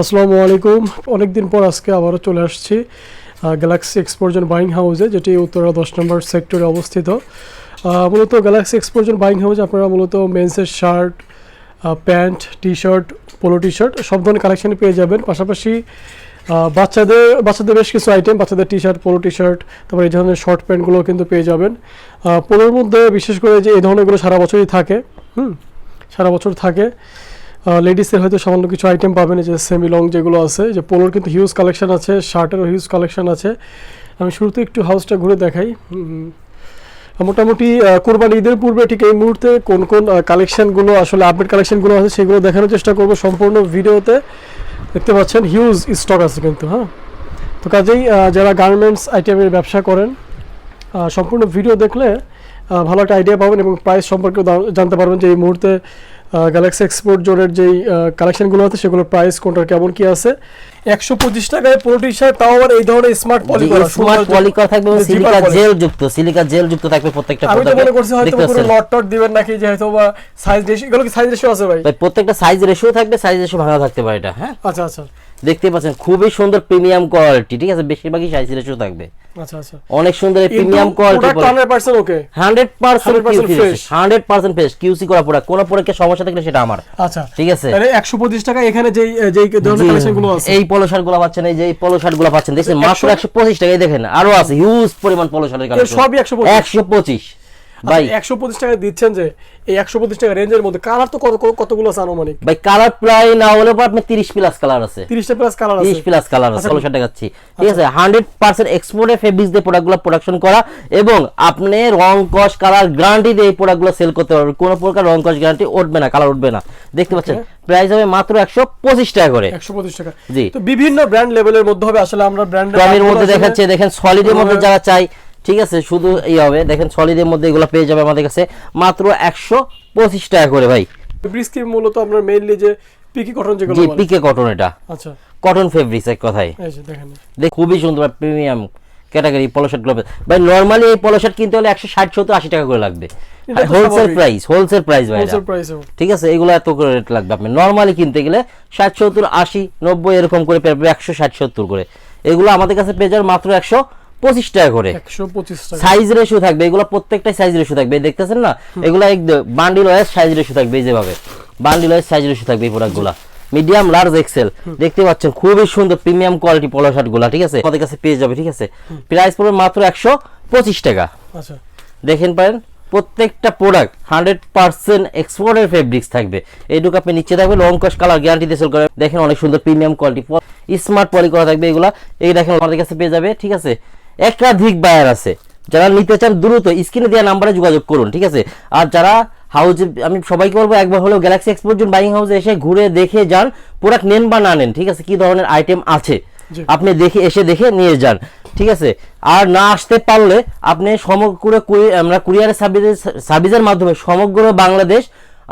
আসসালামু আলাইকুম। অনেকদিন পর আজকে আবারও চলে আসছি গ্যালাক্সি এক্সপোর্জন বাইং হাউসে যেটি উত্তরা দশ নম্বর সেক্টরে অবস্থিত। মূলত গ্যালাক্সি এক্সপোর্জন বাইং হাউসে আপনারা মূলত মেন্সের shirt pant T shirt polo T shirt সব ধরনের কালেকশন পেয়ে যাবেন। পাশাপাশি বাচ্চাদের বাচ্চাদের বেশ কিছু আইটেম বাচ্চাদের T shirt polo T shirt তারপর এই ধরনের শর্ট প্যান্টগুলো কিন্তু পেয়ে যাবেন। পোলোর মধ্যে বিশেষ করে যে এই ধরনেরগুলো সারা বছরই থাকে, হুম, সারা বছর থাকে। লেডিসের হয়তো সামান্য কিছু আইটেম পাবেন যে সেমি লং যেগুলো আছে যে পোলোর কিন্তু হিউজ কালেকশন আছে শার্টেরও হিউজ কালেকশন আছে। আমি শুরুতে একটু হাউসটা ঘুরে দেখাই। মোটামুটি কোরবানি ঈদের পূর্বে ঠিক এই মুহূর্তে কোন কোন কালেকশনগুলো আসলে আপডেট কালেকশনগুলো আছে সেগুলো দেখানোর চেষ্টা করব সম্পূর্ণ ভিডিওতে। দেখতে পাচ্ছেন হিউজ স্টক আছে কিন্তু হ্যাঁ? তো কাজেই যারা গার্মেন্টস আইটেমের ব্যবসা করেন সম্পূর্ণ ভিডিও দেখলে ভালো একটা আইডিয়া পাবেন এবং প্রাইস সম্পর্কে জানতে পারবেন যে এই মুহূর্তে গ্যালাক্সি এক্সপোর্ট জোনের যেই কালেকশনগুলো আছে সেগুলোর প্রাইস কোনটার কেমন কি আছে? একশো পঁচিশ টাকায় পুরো টি শার্ট তাও আবার এই ধরনের স্মার্ট পলিকর স্মার্ট পলিকর থাকবে সিলিকা জেল যুক্ত সিলিকা জেল যুক্ত থাকবে প্রত্যেকটা আমি তো মনে করছি হয়তো পুরো? লট টট দিবেন নাকি যে হয়তো বা সাইজ রেশিও এগুলো কি সাইজ রেশিও আছে ভাই, প্রত্যেকটা সাইজ রেশিও থাকবে সাইজ রেশিও ভাঙা থাকতে পারে এটা হ্যাঁ? আচ্ছা আচ্ছা। দেখতে পাচ্ছেন খুবই সুন্দর প্রিমিয়াম কোয়ালিটি ঠিক আছে? বেশিরভাগই সাইজ রেশিও থাকবে। আচ্ছা আচ্ছা। অনেক সুন্দর এই premium quality hundred percent okay hundred percent 100% fresh। Hundred percent fresh QC করা প্রোডাক্ট কোনো প্রোডাক্টের সমস্যা থাকলে সেটা আমার। আচ্ছা। ঠিক আছে? তাহলে একশো পঁচিশ টাকা এখানে যেই যেই ধরনের কালেকশনগুলো আছে। এই পলো শার্টগুলো পাচ্ছেন এই যে এই পলো শার্টগুলো পাচ্ছেন দেখছেন? মাত্র একশো- একশো পঁচিশ টাকায় দেখেন আরও আছে হিউজ পরিমাণ পলো শার্টের কালেকশন সবই 125 একশো পঁচিশ। ভাই। একশো পঁচিশ টাকা দিচ্ছেন যে এই একশো পঁচিশ টাকা রেঞ্জের মধ্যে কালার তো কত কত- কতগুলো আছে আনুমানিক? ভাই কালার প্রায় না হলেও পর আপনার তিরিশ প্লাস কালার আছে। তিরিশটা প্লাস কালার আছে। তিরিশ প্লাস কালার আছে আচ্ছা। ষোলো দেখাচ্ছি। ঠিক আছে হান্ড্রেড পার্সেন্ট এক্সপোর্টে ফেব্রিক্স দিয়ে প্রোডাক্টগুলো প্রোডাকশন করা এবং আপনি রং কস কালার গ্যারান্টি দিয়ে এই প্রোডাক্টগুলো সেল করতে পারবেন। কোনো প্রকার রং কস গ্যারান্টি উঠবে না কালার উঠবে না। দেখতে পাচ্ছেন প্রাইস হবে মাত্র একশো পঁচিশ টাকা করে। একশো পঁচিশ টাকা। জি। তো বিভিন্ন ব্র্যান্ড লেভেলের মধ্যে হবে আসলে আমরা ব্র্যান্ড মধ্যে দেখাচ্ছে দেখেন সলিডের মধ্যে যারা চাই ঠিক আছে শুধু এই হবে। দেখেন সলিডের মধ্যে এগুলো পেয়ে যাবে আমাদের কাছে মাত্র একশো পঁচিশ টাকা করে ভাই। ব্রিস্কি মূলত আপনার মেইনলি যে পিকি কটন যেগুলো জি পিকে কটন এটা। আচ্ছা। কটন ফেব্রিক্স এক কথায়। দেখেন। দেখ খুবই সুন্দর প্রিমিয়াম ক্যাটাগরি পলো ভাই নর্মালি এই পলো শার্ট কিনতে হলে একশো ষাট সত্তর আশি টাকা করে লাগবে। হোলসেল প্রাইস হোলসেল প্রাইস ভাই ঠিক আছে এগুলো এত করে রেট লাগবে আপনি নর্মালি কিনতে গেলে ষাট সত্তর আশি নব্বই এরকম করে পেয়ে একশো ষাট সত্তর করে। এগুলো আমাদের কাছে পেয়ে যাবে মাত্র একশো পঁচিশ টাকা করে। সাইজ রেশিও থাকবে এগুলো প্রত্যেকটাই সাইজ রেশিও থাকবে দেখতেছেন না? এগুলো বান্ডিল ওয়াইজ সাইজ রেশিও থাকবে যেভাবে। বান্ডিল ওয়াইজ সাইজ রেশিও থাকবে এই প্রোডাক্টগুলো মিডিয়াম লার্জ এক্সেল দেখতে পাচ্ছেন খুবই সুন্দর প্রিমিয়াম কোয়ালিটি পলো শার্টগুলা ঠিক আছে? আমাদের কাছে পেয়ে যাবে ঠিক আছে? প্রাইস পড়বে মাত্র একশো পঁচিশ টাকা। আচ্ছা। দেখেন পারেন প্রত্যেকটা প্রোডাক্ট হান্ড্রেড পার্সেন্ট এক্সপোর্টের ফেব্রিক্স থাকবে। এইটুকু আপনি নিচে থাকবে লং কস্ট কালার গ্যারান্টি দিয়ে সেল করে দেখেন অনেক সুন্দর প্রিমিয়াম কোয়ালিটি স্মার্ট পলি করা থাকবে এগুলা। এই দেখেন আমাদের কাছে পেয়ে যাবে ঠিক আছে? একাধিক বায়ার আছে। যারা নিতে চান দ্রুত স্ক্রিনে দেওয়া নাম্বারে যোগাযোগ করুন ঠিক আছে? আর যারা হাউজে আমি সবাইকে বলব একবার হলেও গ্যালাক্সি এক্সপোর্ট জন্য বাইং হাউসে এসে ঘুরে দেখে যান প্রোডাক্ট নেন বা না নেন ঠিক আছে? কি ধরনের আইটেম আছে? আপনি দেখে এসে দেখে নিয়ে যান ঠিক আছে? আর না আসতে পারলে আপনি সমগ্র আমরা কুরিয়ার সার্ভিসের সার্ভিসের মাধ্যমে সমগ্র বাংলাদেশ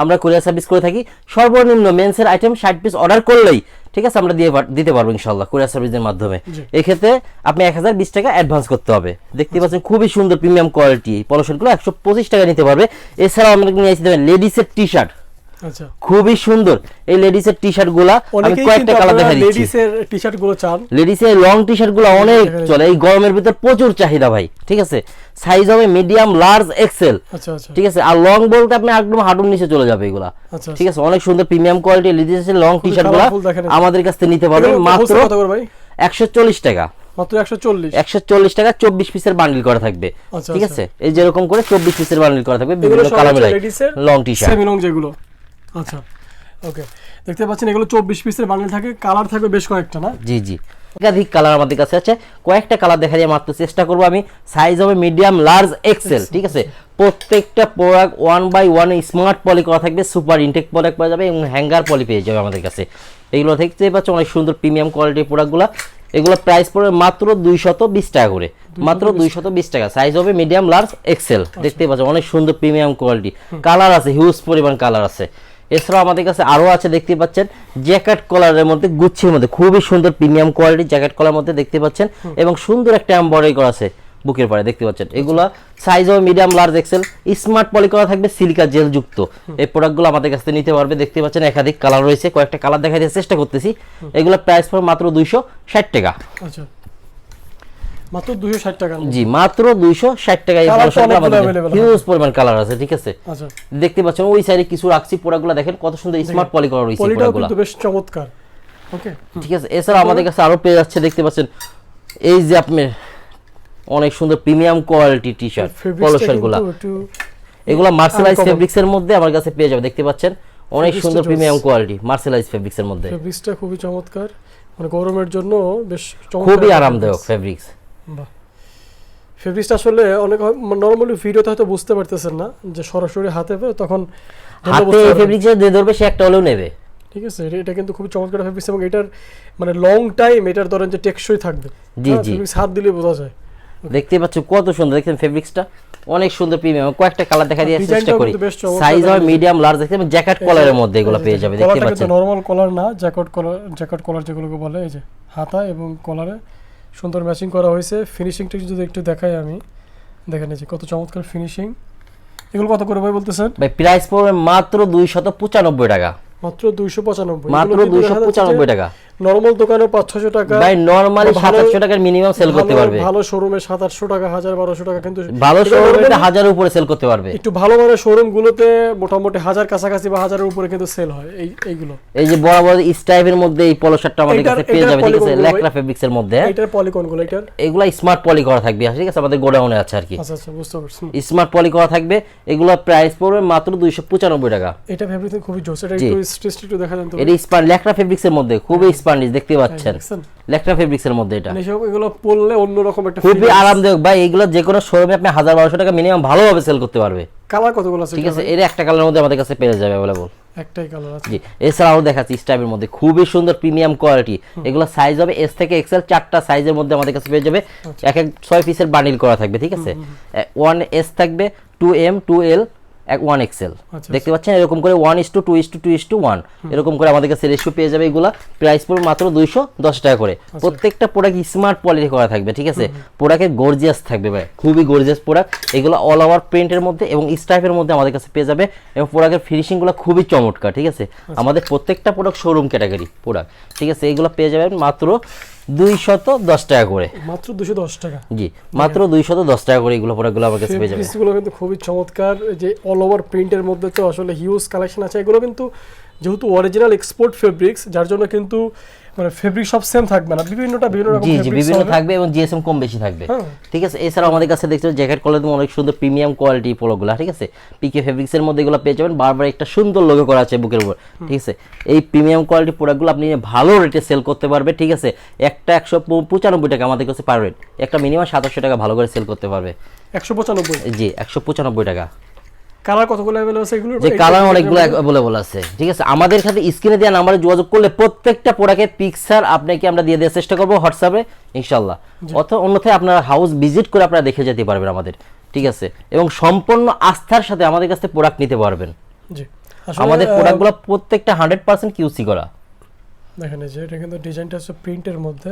আমরা কুরিয়ার সার্ভিস করে থাকি। সর্বনিম্ন মেন্সের আইটেম ষাট পিস অর্ডার করলেই ঠিক আছে আমরা দিয়ে দিতে পারব ইনশাল্লাহ কুরিয়ার সার্ভিসের মাধ্যমে। এক্ষেত্রে আপনি এক হাজার বিশ টাকা অ্যাডভান্স করতে হবে। দেখতে পাচ্ছেন খুবই সুন্দর প্রিমিয়াম কোয়ালিটি পলশনগুলো একশো পঁচিশ টাকা নিতে পারবে। এছাড়াও আমরা নিয়ে আসতে পারেন লেডিসের টি শার্ট খুবই সুন্দর। এই লেডিসের টি শার্টগুলা আমি কয়েকটা কালার দেখা দিচ্ছি। লেডিসের টি শার্টগুলো চান। লেডিসের লং টি শার্টগুলো অনেক চলে। এই গরমের ভিতর প্রচুর চাহিদা ভাই ঠিক আছে? সাইজ হবে মিডিয়াম লার্জ এক্সেল আচ্ছা আচ্ছা। ঠিক আছে? আর লং বলতে আপনি একদম হাঁটুর নিচে চলে যাবে এগুলা। আচ্ছা, ঠিক আছে? অনেক সুন্দর প্রিমিয়াম কোয়ালিটি লেডিসের লং টি শার্টগুলা আমাদের কাছ থেকে নিতে পারবেন। মাত্র wholesale কত করে ভাই? একশো চল্লিশ টাকা। মাত্র একশো চল্লিশ। একশো চল্লিশ টাকা চব্বিশ পিসের বান্ডিল করা থাকবে। আচ্ছা, ঠিক আচ্ছা। আছে? এই যেরকম করে চব্বিশ পিসের বান্ডিল করা থাকবে। বিভিন্ন colour long T shirt semi long যেগুলো। আচ্ছা ওকে দেখতে পাচ্ছেন এগুলো চব্বিশ পিসের বান্ডেল থাকে কালার বেশ কয়েকটা না? জি জি। একাধিক কালার আমাদের কাছে আছে। কয়েকটা কালার দেখা যায় মাত্র চেষ্টা করব আমি। সাইজ হবে মিডিয়াম লার্জ এক্সেল ঠিক আছে? প্রত্যেকটা product one by one smart poly করা থাকবে সুপার ইনটেক প্রোডাক্ট পাওয়া যাবে এবং হ্যাঙ্গার পলি পেয়ে যাবে আমাদের কাছে। এগুলো দেখতে পাচ্ছ অনেক সুন্দর প্রিমিয়াম কোয়ালিটির প্রোডাক্টগুলো এগুলো প্রাইস পড়বে মাত্র দুইশত বিশ টাকা করে। মাত্র দুইশত বিশ টাকা। সাইজ হবে মিডিয়াম লার্জ এক্সেল দেখতে পাচ্ছ অনেক সুন্দর প্রিমিয়াম কোয়ালিটি কালার আছে হিউজ পরিমাণ কালার আছে। এছাড়াও আমাদের কাছে আরও আছে দেখতে পাচ্ছেন জ্যাকেট কলারের মধ্যে গুচ্ছের মধ্যে খুবই সুন্দর প্রিমিয়াম কোয়ালিটি জ্যাকেট কলার মধ্যে দেখতে পাচ্ছেন এবং সুন্দর একটা এমব্রয়ডারি করা আছে বুকের পাড়ে দেখতে পাচ্ছেন। এগুলা সাইজ হবে medium large XL smart poly করা থাকবে সিলিকা জেল যুক্ত। এই প্রোডাক্টগুলো আমাদের কাছ থেকে নিতে পারবে দেখতে পাচ্ছেন একাধিক কালার রয়েছে কয়েকটা কালার দেখা দেওয়ার চেষ্টা করতেছি। এগুলো প্রাইস পড়বে মাত্র দুইশো ষাট টাকা। আচ্ছা। মাত্র দুশো ষাট টাকা জি মাত্র দুইশো ষাট টাকা এই Colour তো পলিশনগুলো অনেকগুলো আমাদের হিউজ পরিমাণ কালার আছে ঠিক আছে? আচ্ছা। দেখতে পাচ্ছেন ওই সাইডে কিছু রাখছি প্রোডাক্টগুলো দেখেন কত সুন্দর স্মার্ট পলি করা রয়েছে পলিটাও প্রোডাক্টগুলো কিন্তু বেশ চমৎকার। ওকে ঠিক আছে এছাড়া আমাদের কাছে আরও পেয়ে যাচ্ছে দেখতে পাচ্ছেন এই যে আপনি অনেক সুন্দর প্রিমিয়াম কোয়ালিটি টি শার্ট পলোশারগুলা। একটু এগুলো মার্সেলাইজ uncommon। ফেব্রিক্স এর মধ্যে আমার কাছে পেয়ে যাবে দেখতে পাচ্ছেন অনেক সুন্দর প্রিমিয়াম কোয়ালিটি মার্সেলাইজ ফেব্রিক্স এর মধ্যে। ফেব্রিক্সটা খুবই চমৎকার মানে গরমের জন্য বেশ খুবই আরামদায়ক। ফেব্রিক্স বাহ। ফেব্রিক্সটা আসলে অনেক নর্মালি ভিডিওতে হয়তো বুঝতে পারতেছেন না যে সরাসরি হাতে পেয়ে তখন হাতে বুঝতে পারবেন। ফেব্রিক্স যে ধরবে সে একটা হলেও নেবে। ঠিক আছে এটা- কিন্তু চমৎকার ফেব্রিক্স এবং এটার মানে লং টাইম এটার ধরেন যে টেকসই থাকবে। জি, হ্যাঁ, জি। হাত দিলে বোঝা যায়। দেখতে পাচ্ছ কত সুন্দর দেখছেন ফেব্রিক্সটা অনেক সুন্দর প্রিমিয়াম কয়েকটা কালার দেখা দিয়ে চেষ্টা করি। সাইজ হয় মিডিয়াম লার্জ দেখতে জ্যাকেট কলারের মধ্যে এগুলো পেয়ে যাবে দেখতে পাচ্ছেন। নর্মাল কলার না জ্যাকেট কলার জ্যাকেট কলার যেগুলোকে বলে এই যে হাতা এবং কলারে সুন্দর ম্যাচিং করা হয়েছে। ফিনিশিংটা যদি একটু দেখাই আমি। দেখেন যে কত চমৎকার ফিনিশিং এগুলো কত করে ভাই বলতেছেন? ভাই প্রাইস পড়বে মাত্র দুইশত পঁচানব্বই টাকা। মাত্র দুইশো পঁচানব্বই। মাত্র দুইশো পঁচানব্বই টাকা। নর্মাল দোকানে পাঁচ ছশো টাকা। ভাই নর্মালি ভালো- টাকার মিনিমাম সেল করতে পারবে। ভালো শোরুমে সাত আটশো টাকা হাজার বারোশো টাকা কিন্তু ভালো শোরুমে normally হাজারের উপরে সেল করতে পারবে। একটু ভালো মানের শোরুম গুলোতে মোটামুটি হাজার কাছাকাছি বা হাজারের উপরে কিন্তু সেল হয় এই এইগুলো। এই যে বড় বড় স্টাইপের মধ্যে এই পলো শার্টটা আমাদের কাছে পেয়ে যাবে ঠিক আছে? polygon গুলো ল্যাকড়া ফেব্রিক্স এর মধ্যে। হ্যাঁ? এইটার পলিকনগুলো এটার এগুলা স্মার্ট পলি করা থাকবে ঠিক আছে? আমাদের গোডাউনে আছে আর কি। আচ্ছা আচ্ছা বুঝতে পারছি। স্মার্ট পলি করা থাকবে এগুলো প্রাইস পড়বে মাত্র দুইশো পঁচানব্বই টাকা। এটা ফেব্রিক খুবই জোস এটা একটু স্ট্রেস একটু দেখা যান তো। এটা স্পান ল্যাকড়া ফেব্রিক্স এর মধ্যে খুবই স্পান্ডিশ দেখতে পাচ্ছেন? দেখছেন? ল্যাকড়া ফেব্রিক্স এর মধ্যে এটা। মানে এগুলো পরলে অন্যরকম একটা খুবই আরামদায়ক। ভাই এগুলো যে কোনো শোরুমে আপনি হাজার বারোশো টাকা মিনিমাম ভালোভাবে সেল করতে পারবে। কালার কতগুলো আছে ঠিক আছে? এর একটা কালারের মধ্যে আমাদের কাছে পেয়ে যাবে অ্যাভেলেবল একটাই কালার আছে। জি এছাড়াও দেখাচ্ছি স্টাইপের মধ্যে। খুবই সুন্দর প্রিমিয়াম কোয়ালিটি এগুলো সাইজ হবে এস থেকে এক্সেল চারটা সাইজের মধ্যে আমাদের কাছে পেয়ে যাবে। এক এক ছয় পিসের বান্ডিল করা থাকবে ঠিক আছে? ওয়ান এস থাকবে two M two L one XL আচ্ছা, দেখতে পাচ্ছেন এরকম করে one is two two is two two is two one এরকম করে আমাদের কাছে রেশিও পেয়ে যাবে এগুলা। প্রাইস পড়বে মাত্র দুইশো দশ টাকা করে। আচ্ছা। প্রত্যেকটা প্রোডাক্ট স্মার্ট কোয়ালিটি করা থাকবে ঠিক আছে? প্রোডাক্টের গর্জিয়াস থাকবে ভাই। খুবই গর্জিয়াস প্রোডাক্ট এগুলো অল ওভার প্রিন্টের মধ্যে এবং স্টাইপের মধ্যে আমাদের কাছে পেয়ে যাবে। এবং প্রোডাক্টের ফিনিশিংগুলো খুবই চমৎকার ঠিক আছে? আচ্ছা। আমাদের প্রত্যেকটা প্রোডাক্ট শোরুম ক্যাটাগরি প্রোডাক্ট ঠিক আছে? এগুলো পেয়ে যাবেন মাত্র দুইশত দশ টাকা করে। মাত্র দুশো দশ টাকা। জি মাত্র দুইশত দশ টাকা করে এগুলো প্রোডাক্টগুলো আমার কাছে পেয়ে যাবে কিন্তু খুবই চমৎকার। যে অল ওভার প্রিন্টের মধ্যে তো আসলে হিউজ কালেকশন আছে। এগুলো কিন্তু যেহেতু অরিজিনাল এক্সপোর্ট ফেব্রিক্স যার জন্য কিন্তু মানে ফেব্রিক সব সেম থাকবে না বিভিন্নটা বিভিন্ন রকম জি বিভিন্ন থাকবে এবং জিএসএম কম বেশি থাকবে। হ্যাঁ। ঠিক আছে এছাড়াও আমাদের কাছে দেখতে জ্যাকেট কলার অনেক সুন্দর প্রিমিয়াম কোয়ালিটি পোলোগুলো ঠিক আছে? পিকে ফেব্রিক্স এর মধ্যে এগুলো পেয়ে যাবেন বারবার একটা সুন্দর লোগো করা আছে বুকের উপর ঠিক আছে? এই প্রিমিয়াম কোয়ালিটি প্রোডাক্টগুলো আপনি ভালো রেটে সেল করতে পারবে ঠিক আছে? একটা একশো পঁচানব্বই টাকা আমাদের কাছে পার রেট একটা মিনিমাম সাতাশশো টাকা ভালো করে সেল করতে পারবে। একশো পঁচানব্বই। জি একশো পঁচানব্বই টাকা। কালার কতগুলো আছে এগুলো যে কালার অনেকগুলো আছে? ঠিক আছে? আমাদের সাথে স্ক্রিনে দেওয়া নাম্বারে যোগাযোগ করলে প্রত্যেকটা প্রোডাক্টের পিকচার আপনাকে আমরা দিয়ে দেওয়ার চেষ্টা করব হোয়াটসঅ্যাপে ইনশাল্লাহ অথবা অন্যথায় আপনারা হাউস ভিজিট করে আপনারা দেখে যেতে পারবেন আমাদের। ঠিক আছে? এবং সম্পূর্ণ আস্থার সাথে আমাদের কাছে প্রোডাক্ট নিতে পারবেন। জি। আমাদের প্রোডাক্টগুলো প্রত্যেকটা হান্ড্রেড পার্সেন্ট কিউসি করা। দেখেন যে এটা কিন্তু ডিজাইনটা হচ্ছে প্রিন্টের মধ্যে।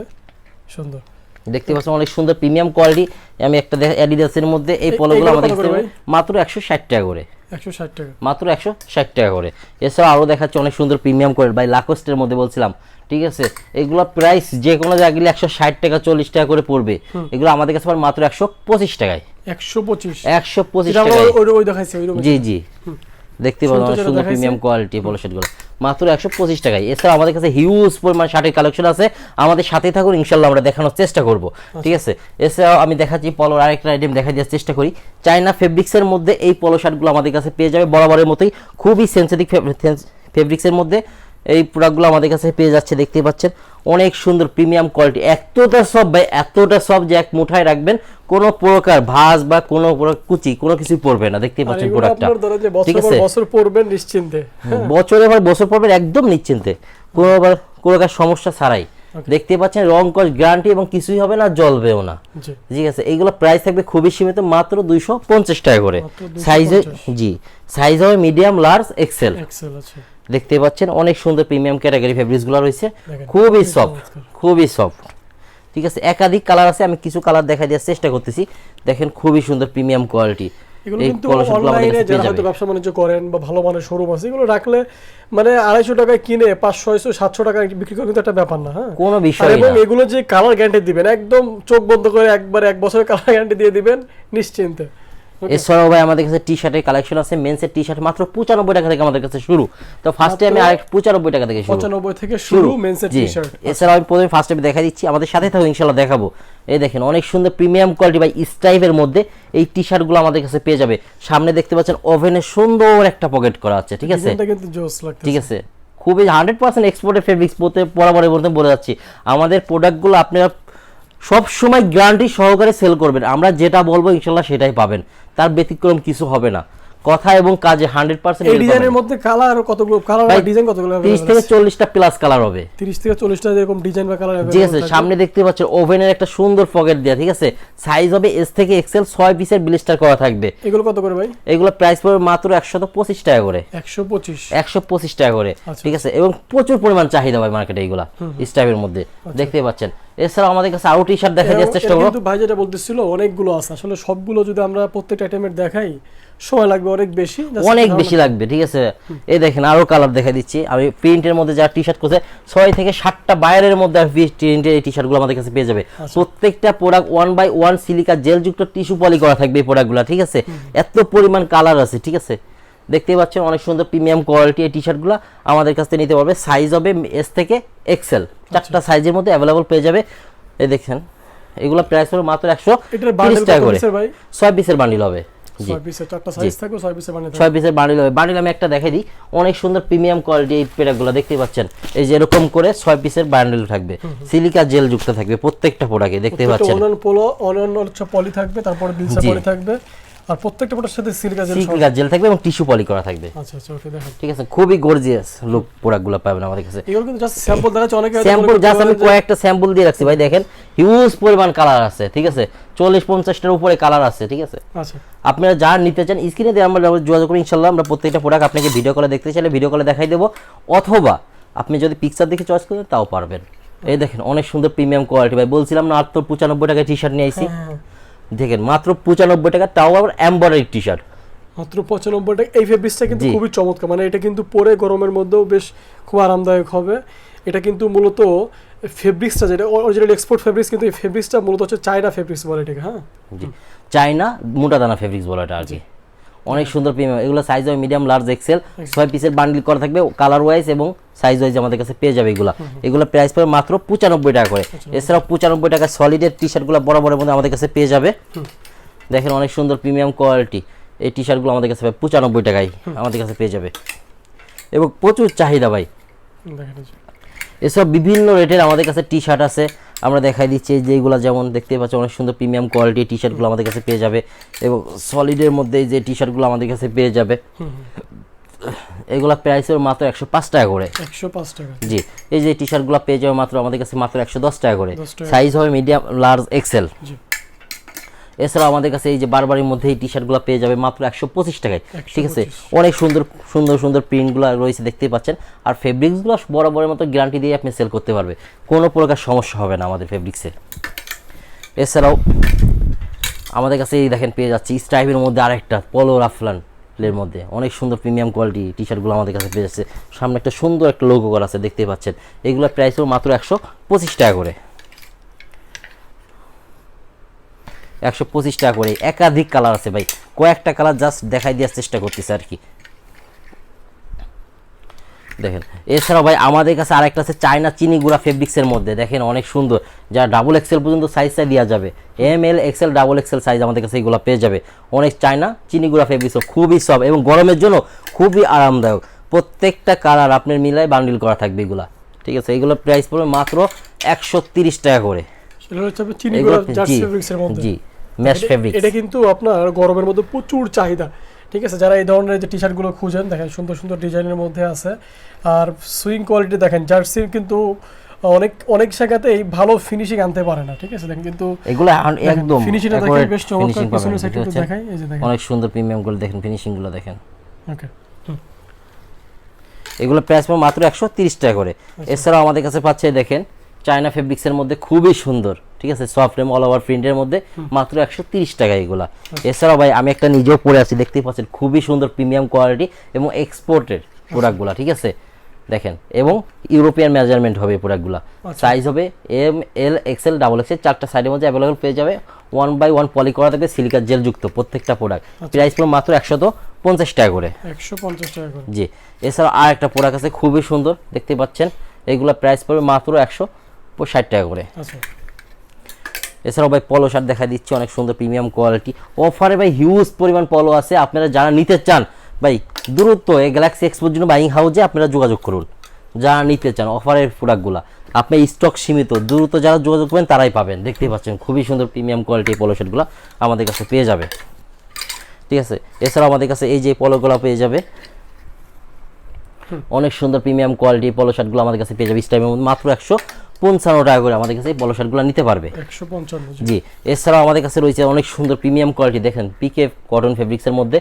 সুন্দর। দেখতে পাচ্ছেন অনেক সুন্দর প্রিমিয়াম কোয়ালিটি আমি একটা অ্যাডিডাসের মধ্যে এই পলোগুলো আমাদের মাত্র একশো ষাট টাকা করে। টাকা। মাত্র একশো ষাট টাকা করে। এছাড়াও আরও দেখাচ্ছে অনেক সুন্দর প্রিমিয়াম করে বাই লাকোস্টের মধ্যে বলছিলাম ঠিক আছে? এগুলো প্রাইস যে কোনো জায়গায় গেলে একশো ষাট টাকা চল্লিশ টাকা করে পড়বে। এগুলো আমাদের কাছে মাত্র একশো পঁচিশ টাকায়। একশো পঁচিশ। একশো পঁচিশ ওই জি জি। দেখতে পাবেন শুনতে অনেক সুন্দর প্রিমিয়াম কোয়ালিটি পলো শার্টগুলো মাত্র একশো পঁচিশ টাকায়। এছাড়া আমাদের কাছে হিউজ পরিমাণ শার্টের কালেকশন আছে। আমাদের সাথে থাকুন ইনশাল্লাহ আমরা দেখানোর চেষ্টা করব। ঠিক আছে? এছাড়াও আমি দেখাচ্ছি পলোর আরেকটা আইটেম দেখা দেওয়ার চেষ্টা করি। চাইনা ফেব্রিক্সের মধ্যে এই পলো শার্টগুলো আমাদের কাছে পেয়ে যাবে বরাবরের মতোই। খুবই সেন্সিটিভ ফেব্রিক্সের মধ্যে। এই প্রোডাক্টগুলো আমাদের কাছে পেয়ে যাচ্ছে দেখতে পাচ্ছেন। অনেক সুন্দর প্রিমিয়াম কোয়ালিটি এতটা সব ভাই এতটা সব যে এক মুঠায় রাখবেন কোনো প্রকার ভাঁজ বা কোনো প্রকার কুচি কোনো কিছু পড়বে না। দেখতে পাচ্ছেন প্রোডাক্টটা ঠিক আছে? বছর পরবেন নিশ্চিন্তে। বছরে পর বছর পর্বের একদম নিশ্চিন্তে। কোনো কোনো সমস্যা ছাড়াই। দেখতে পাচ্ছেন রং কস গ্যারান্টি এবং কিছুই হবে না জ্বলবেও না। ঠিক আছে? এইগুলো প্রাইস থাকবে খুবই সীমিত মাত্র দুইশো পঞ্চাশ টাকা করে। মাত্র 250 সাইজে জি। সাইজ হবে মিডিয়াম লার্জ এক্সেল এক্সেল আছে। দেখতে পাচ্ছেন অনেক সুন্দর প্রিমিয়াম ক্যাটাগরি ফেব্রিক্সগুলো রয়েছে। খুবই সফট খুবই সফট ঠিক আছে একাধিক কালার আছে আমি কিছু কালার দেখা দেওয়ার চেষ্টা করতেছি। দেখেন খুবই সুন্দর প্রিমিয়াম কোয়ালিটি কিন্তু অনলাইনে যারা হয়তো ব্যবসা বাণিজ্য করেন বা ভালো মানের শোরুম আছে এগুলো রাখলে মানে আড়াইশো টাকায় কিনে পাঁচশো ছয়শো সাতশো টাকায় বিক্রি করে কিন্তু একটা ব্যাপার না হ্যাঁ? কোনো বিষয় এবং এগুলো যে কালার গ্যারান্টি দিবেন একদম চোখ বন্ধ করে একবার এক বছরের কালার গ্যারান্টি দিয়ে দিবেন নিশ্চিন্তে। এছাড়াও ভাই আমাদের কাছে টি শার্টের কালেকশন আছে মেন্সের টি শার্ট মাত্র পঁচানব্বই টাকা থেকে আমাদের কাছে শুরু। তো ফার্স্টে আমি আরেক পঁচানব্বই টাকা থেকে শুরু। পঁচানব্বই থেকে শুরু মেন্সের টি শার্ট এছাড়াও আমি প্রথমে ফার্স্ট টাইম দেখা দিচ্ছি আমাদের সাথে থাকো ইনশাল্লাহ দেখাবো। এই দেখেন অনেক সুন্দর প্রিমিয়াম কোয়ালিটি বা স্টাইপের মধ্যে এই টি শার্টগুলো আমাদের কাছে পেয়ে যাবে। সামনে দেখতে পাচ্ছেন ওভেনে সুন্দর একটা পকেট করা আছে ঠিক আছে? ডিজাইনটা কিন্তু জোস লাগছে ঠিক আছে। খুবই হান্ড্রেড পার্সেন্ট এক্সপোর্টের ফেব্রিক্স বলতে বরাবরের মধ্যে বলে যাচ্ছি। আমাদের প্রোডাক্টগুলো আপনারা সব সময় গ্যারান্টি সহকারে সেল করবেন। আমরা যেটা বলব, ইনশাল্লাহ সেটাই পাবেন। তার ব্যতিক্রম কিছু হবে না। কথা এবং কাজে হান্ড্রেড পার্সেন্ট এই ডিজাইনের মধ্যে কালার কতগুলো কালার ভাই, ডিজাইন কতগুলো তিরিশ থেকে চল্লিশটা প্লাস কালার হবে। তিরিশ থেকে চল্লিশটা এরকম ডিজাইন বা কালার ঠিক আছে সামনে দেখতে পাচ্ছ ওভেনের একটা সুন্দর পকেট দেওয়া ঠিক আছে? সাইজ হবে এস থেকে এক্সেল ছয় পিসের ব্লিস্টার করা থাকবে। এগুলো কত করে ভাই? এগুলো প্রাইস পড়বে মাত্র একশত পঁচিশ টাকা করে। একশো পঁচিশ। একশো পঁচিশ টাকা করে আচ্ছা। ঠিক আছে? এবং প্রচুর পরিমাণ চাহিদা হয় মার্কেটে এগুলা স্টাইপের মধ্যে। আচ্ছা। দেখতে পাচ্ছেন। এছাড়াও আমাদের কাছে আরও টি শার্ট দেখা যাচ্ছে চেষ্টা করব। কিন্তু ভাই যেটা বলতেছিল অনেকগুলো আছে। আসলে সবগুলো যদি আমরা প্রত্যেকটা আইটেমের দেখাই সময় লাগবে অনেক বেশি অনেক বেশি লাগবে ঠিক আছে? এই দেখেন আরও কালার দেখা দিচ্ছি। আমি প্রিন্টের মধ্যে যা টি শার্ট করছে ছয় থেকে সাতটা বাইরের মধ্যে প্রিন্টের এই টি শার্টগুলো আমাদের কাছে পেয়ে যাবে। আচ্ছা। প্রত্যেকটা product one by one silica জেলযুক্ত tissue poly করা থাকবে এই প্রোডাক্টগুলো ঠিক আছে? এত পরিমাণ কালার আছে ঠিক আছে? দেখতেই পাচ্ছেন অনেক সুন্দর প্রিমিয়াম কোয়ালিটি এই টি শার্টগুলো আমাদের কাছ থেকে নিতে পারবে। সাইজ হবে এস থেকে এক্সেল চারটা সাইজের মধ্যে অ্যাভেলেবল পেয়ে যাবে। এই দেখেন এগুলো প্রাইস হবে মাত্র একশো তিরিশ টাকা করে। ছয় পিসের বান্ডিল হবে। জি। ছয় পিসের চারটা সাইজ থাকবে ছয় পিসের বান্ডেল পিসের বান্ডিল হবে বান্ডিল আমি একটা দেখাই দিই। অনেক সুন্দর প্রিমিয়াম কোয়ালিটি এই পেটাগুলো দেখতে পাচ্ছেন। এই যে এরকম করে ছয় পিসের বান্ডিল থাকবে। সিলিকা জেল যুক্ত থাকবে প্রত্যেকটা প্রোডাক্টে দেখতে পাচ্ছেন। অন্যান্য পোলো অন্যান্য হচ্ছে পলি থাকবে তারপর বিলসা পলি থাকবে। আর প্রত্যেকটা প্রোডাক্টের সাথে সিলিকা জেল সিলিকা জেল থাকবে এবং টিস্যু পলি করা থাকবে। আচ্ছা আচ্ছা ওকে দেখেন। ঠিক আছে খুবই গর্জিয়াস লুক প্রোডাক্টগুলো পাবেন আমাদের কাছে। এগুলো কিন্তু জাস্ট স্যাম্পল দেখাচ্ছে অনেকে স্যাম্পল জাস্ট আমি কয়েকটা স্যাম্পল দিয়ে রাখছি ভাই দেখেন। হিউজ পরিমাণ কালার আছে ঠিক আছে? চল্লিশ পঞ্চাশটার উপরে কালার আছে ঠিক আছে? আচ্ছা। আপনারা যা নিতে চান স্ক্রিনে দিয়ে আমরা যোগাযোগ করি ইনশাল্লাহ আমরা প্রত্যেকটা প্রোডাক্ট আপনাকে ভিডিও কলে দেখতে চাইলে ভিডিও কলে দেখাই দেবো। অথবা আপনি যদি পিকচার দেখে চয়েস করেন তাও পারবেন। এই দেখেন অনেক সুন্দর প্রিমিয়াম কোয়ালিটি ভাই। বলছিলাম না মাত্র পঁচানব্বই টাকায় টি শার্ট নিয়ে আইছি। হ্যাঁ, দেখেন মাত্র পঁচানব্বই টাকা তাও আবার এম্বয়ডারি টি শার্ট মাত্র পঁচানব্বই টাকা। এই ফেব্রিক্সটা কিন্তু খুবই চমৎকার। মানে এটা কিন্তু পরে গরমের মধ্যেও বেশ খুব আরামদায়ক হবে। এটা কিন্তু মূলত ফেব্রিক্সটা যেটা অরিজিনাল এক্সপোর্ট ফেব্রিক্স কিন্তু এই ফেব্রিক্সটা মূলত হচ্ছে চায়না ফেব্রিক্স বলে এটাকে হ্যাঁ? চায়না মোটা দানা ফেব্রিক্স বলে এটা আর কি। অনেক সুন্দর প্রিমিয়াম এগুলো সাইজ হবে মিডিয়াম লার্জ এক্সেল ছয় পিসের বান্ডিল করা থাকবে কালার ওয়াইজ এবং সাইজ ওয়াইজ আমাদের কাছে পেয়ে যাবে এগুলো। এগুলো প্রাইস পড়বে মাত্র পঁচানব্বই টাকা করে। এছাড়াও পঁচানব্বই টাকা সলিডের টি শার্টগুলো বরাবরের মধ্যে আমাদের কাছে পেয়ে যাবে। দেখেন অনেক সুন্দর প্রিমিয়াম কোয়ালিটি এই টি শার্টগুলো আমাদের কাছে পাবে পঁচানব্বই টাকায় আমাদের কাছে পেয়ে যাবে। এবং প্রচুর চাহিদা ভাই। এসব বিভিন্ন রেটের আমাদের কাছে টি শার্ট আছে। আমরা দেখাই দিচ্ছি যেগুলো যেমন দেখতে পাচ্ছি অনেক সুন্দর প্রিমিয়াম কোয়ালিটি টি শার্টগুলো আমাদের কাছে পেয়ে যাবে। এবং সলিডের মধ্যে যে টি শার্টগুলো আমাদের কাছে পেয়ে যাবে। এগুলা প্রাইস মাত্র একশো পাঁচ টাকা করে। একশো পাঁচ টাকা। জি এই যে টি শার্টগুলো পেয়ে যাবে মাত্র আমাদের কাছে মাত্র একশো দশ টাকা করে। 10 সাইজ হবে মিডিয়াম লার্জ এক্সেল জি। এছাড়াও আমাদের কাছে এই যে বারবারের মধ্যে এই টি শার্টগুলো পেয়ে যাবে মাত্র একশো পঁচিশ টাকায় ঠিক আছে? অনেক সুন্দর সুন্দর সুন্দর প্রিন্টগুলো রয়েছে দেখতেই পাচ্ছেন। আর ফেব্রিক্সগুলো বরাবরের মতো গ্যারান্টি দিয়ে আপনি সেল করতে পারবে। কোনো প্রকার সমস্যা হবে না আমাদের ফেব্রিক্সে এছাড়াও আমাদের কাছে এই দেখেন পেয়ে যাচ্ছে স্ট্রাইপের মধ্যে আরেকটা পলো রাফলান এর মধ্যে। অনেক সুন্দর প্রিমিয়াম কোয়ালিটি টি শার্টগুলো আমাদের কাছে পেয়ে যাচ্ছে। সামনে একটা সুন্দর একটা লোগো করা আছে দেখতে পাচ্ছেন। এগুলোর প্রাইস মাত্র একশো পঁচিশ টাকা করে। একশো পঁচিশ টাকা করে। একাধিক কালার আছে ভাই। কয়েকটা কালার জাস্ট দেখাই দেওয়ার চেষ্টা করতেছে আর কি। দেখেন, এছাড়াও ভাই আমাদের কাছে আরেকটা আছে চায়না চিনি গুঁড়া ফেব্রিক্সের মধ্যে। দেখেন অনেক সুন্দর। যা ডাবল এক্সেল পর্যন্ত সাইজটা দেওয়া যাবে। M L XL double XL size আমাদের কাছে এগুলো পেয়ে যাবে। অনেক চায়না চিনি গুঁড়া ফেব্রিক্স খুবই সব এবং গরমের জন্য খুবই আরামদায়ক। প্রত্যেকটা কালার আপনার মিলায় বান্ডিল করা থাকবে এগুলা। ঠিক আছে এগুলো প্রাইস পড়বে মাত্র একশো টাকা করে। সেটা হচ্ছে চিনি গুঁড়া জার্সি ফেব্রিক্সের মধ্যে। জি ম্যাশ এটা- ফেব্রিক্স। এটা কিন্তু আপনার গরমের মধ্যে প্রচুর চাহিদা। ঠিক আছে যারা এই ধরনের যে টি শার্টগুলো খুঁজেন দেখেন সুন্দর সুন্দর ডিজাইনের মধ্যে আছে। আর সুইং কোয়ালিটি দেখেন জার্সির কিন্তু অনেক অনেক জায়গাতেই ভালো ফিনিশিং আনতে পারে না ঠিক আছে? দেখেন কিন্তু এগুলো একদম ফিনিশিংটা দেখেন accurate বেশ চমৎকার পিছনের একটু দেখাই এই যে দেখেন। অনেক সুন্দর প্রিমিয়ামগুলো দেখেন ফিনিশিংগুলো দেখেন ওকে এগুলো প্রাইস মাত্র একশো তিরিশ টাকা করে। আচ্ছা। এছাড়াও আমাদের কাছে পাচ্ছে দেখেন চায়না ফেব্রিক্সের মধ্যে খুবই সুন্দর ঠিক আছে? সফট এম অল ওভার প্রিন্টের মধ্যে মাত্র একশো তিরিশ টাকা এগুলা। এছাড়াও ভাই আমি একটা নিজেও পরে আছি দেখতেই পাচ্ছেন খুবই সুন্দর প্রিমিয়াম কোয়ালিটি এবং এক্সপোর্টের প্রোডাক্টগুলা ঠিক আছে? দেখেন এবং ইউরোপিয়ান মেজারমেন্ট হবে প্রোডাক্টগুলা সাইজ হবে M L XL double XL চারটা সাইডের মধ্যে অ্যাভেলেবল পেয়ে যাবে ওয়ান বাই ওয়ান পলি করা থাকবে সিলিকার জেল যুক্ত প্রত্যেকটা প্রোডাক্ট প্রাইস পড়বে মাত্র একশত পঞ্চাশ টাকা করে। একশো পঞ্চাশ টাকা করে। জি। এছাড়া আর একটা প্রোডাক্ট আছে খুবই সুন্দর দেখতে পাচ্ছেন এগুলো প্রাইস পড়বে মাত্র একশো ষাট টাকা করে। আচ্ছা। এছাড়াও ভাই পলো শার্ট দেখা দিচ্ছে অনেক সুন্দর প্রিমিয়াম কোয়ালিটি অফারে ভাই হিউজ পরিমাণ পলো আছে আপনারা যারা নিতে চান ভাই দ্রুত এই গ্যালাক্সি এক্সপোর জন্য বাইং হাউসে আপনারা যোগাযোগ করুন। যারা নিতে চান অফারের প্রোডাক্টগুলো আপনি স্টক সীমিত দ্রুত যারা যোগাযোগ করবেন তারাই পাবেন। দেখতেই পাচ্ছেন খুবই সুন্দর প্রিমিয়াম কোয়ালিটি পলো শার্টগুলো আমাদের কাছে পেয়ে যাবে। ঠিক আছে এছাড়াও আমাদের কাছে এই যে পলোগুলো পেয়ে যাবে অনেক সুন্দর প্রিমিয়াম কোয়ালিটি পলো শার্টগুলো আমাদের কাছে পেয়ে যাবে। স্টাইমের মধ্যে মাত্র একশো পঞ্চান্ন টাকা করে আমাদের কাছে এই পলো শার্টগুলো নিতে পারবে। একশো পঞ্চান্ন জি। এছাড়াও আমাদের কাছে রয়েছে অনেক সুন্দর প্রিমিয়াম কোয়ালিটি দেখেন পিকে কটন ফেব্রিক্সের মধ্যে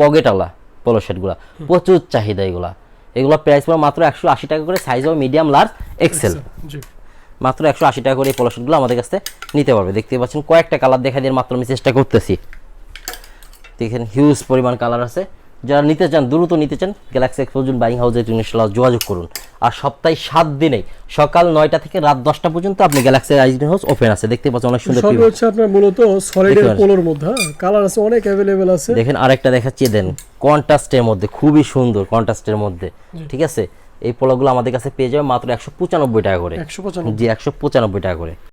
পকেটওয়ালা পলো শার্টগুলো প্রচুর চাহিদা এগুলা। এগুলো প্রাইস পড়ে মাত্র একশো আশি টাকা করে সাইজ হবে মিডিয়াম লার্জ এক্সেল মাত্র একশো আশি টাকা করে এই পলো শার্টগুলো আমাদের কাছে নিতে পারবে। দেখতে পাচ্ছেন কয়েকটা কালার দেখা দিয়ে মাত্র আমি চেষ্টা করতেছি। দেখেন হিউজ পরিমাণ কালার আছে। যারা নিতে চান দ্রুত নিতে চান গ্যালাক্সি এক্সপোজন বাইং হাউসে ইনশাল্লাহ যোগাযোগ করুন। আর সপ্তাহে সাত দিনেই সকাল নয়টা থেকে রাত দশটা পর্যন্ত আপনি গ্যালাক্সি আইজিন হাউস ওপেন আছে। দেখতে পাচ্ছেন অনেক সুন্দর সবই হচ্ছে আপনার মূলত সলিডের পোলোর মধ্যে হ্যাঁ? কালার আছে অনেক অ্যাভেলেবেল আছে। দেখেন আরেকটা দেখাচ্ছি দেন কন্ট্রাস্টের মধ্যে খুবই সুন্দর কন্ট্রাস্টের মধ্যে। ঠিক আছে? এই পোলাগুলো আমাদের কাছে পেয়ে যাবে মাত্র একশো পঁচানব্বই টাকা করে। জি একশো পঁচানব্বই টাকা করে।